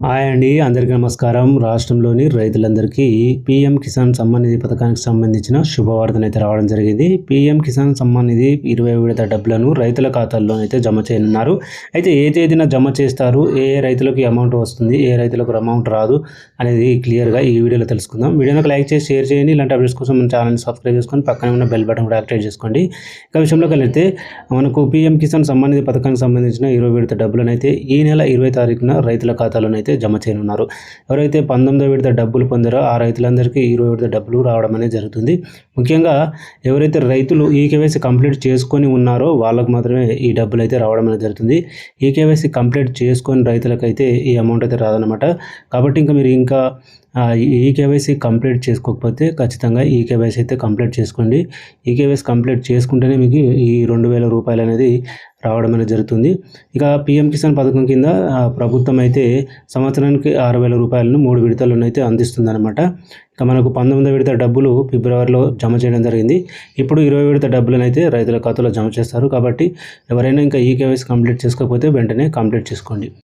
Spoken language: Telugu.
హాయ్ అండి అందరికీ నమస్కారం. రాష్ట్రంలోని రైతులందరికీ పీఎం కిసాన్ సమ్మాన్ నిధి పథకానికి సంబంధించిన శుభవార్తనైతే రావడం జరిగింది. పీఎం కిసాన్ సమ్మాన్ నిధి ఇరవై విడత డబ్బులను రైతుల ఖాతాల్లోనైతే జమ చేయనున్నారు. అయితే ఏ తేదీన జమ చేస్తారు? ఏ ఏ రైతులకు అమౌంట్ వస్తుంది? ఏ రైతులకు అమౌంట్ రాదు? అనేది క్లియర్గా ఈ వీడియోలో తెలుసుకుందాం. వీడియోకి లైక్ చేసి షేర్ చేయండి. ఇలాంటి అప్డేట్స్ కోసం మన ఛానల్ని సబ్స్క్రైబ్ చేసుకొని పక్కనే ఉన్న బెల్ బటన్ కూడా యాక్టివేట్ చేసుకోండి. ఇక విషయంలోకి వెళ్తే మనకు పీఎం కిసాన్ సమ్మాన్ నిధి పథకానికి సంబంధించిన ఇరవై విడత డబ్బులను అయితే ఈ నెల ఇరవై తారీఖున రైతుల ఖాతాలో అయితే జమ చేయనున్నారు. ఎవరైతే పంతొమ్మిదో విడత డబ్బులు పొందారో ఆ రైతులందరికీ ఇరవై విడత డబ్బులు రావడం అనేది జరుగుతుంది. ముఖ్యంగా ఎవరైతే రైతులు ఈ కేవైసీ కంప్లీట్ చేసుకొని ఉన్నారో వాళ్ళకు మాత్రమే ఈ డబ్బులు అయితే రావడం అనేది జరుగుతుంది. ఈ కేవైసీ కంప్లీట్ చేసుకొని రైతులకైతే ఈ అమౌంట్ అయితే రాదనమాట కాబట్టి ఇంకా మీరు ఇంకా ఈ కేవైసీ కంప్లీట్ చేసుకోకపోతే ఖచ్చితంగా ఈ కేవైసీ అయితే కంప్లీట్ చేసుకోండి. ఈ కేవైసీ కంప్లీట్ చేసుకుంటేనే మీకు ఈ రెండు వేల రూపాయలు అనేది రావడం అనేది జరుగుతుంది. ఇక పిఎం కిసాన్ పథకం కింద ప్రభుత్వం అయితే సంవత్సరానికి ఆరు వేల రూపాయలను మూడు విడతలనైతే అందిస్తుంది అనమాట ఇక మనకు పంతొమ్మిది విడత డబ్బులు ఫిబ్రవరిలో జమ చేయడం జరిగింది. ఇప్పుడు ఇరవై విడత డబ్బులను అయితే రైతుల ఖాతాలో జమ చేస్తారు. కాబట్టి ఎవరైనా ఇంకా ఈ కేవైసీ కంప్లీట్ చేసుకోకపోతే వెంటనే కంప్లీట్ చేసుకోండి.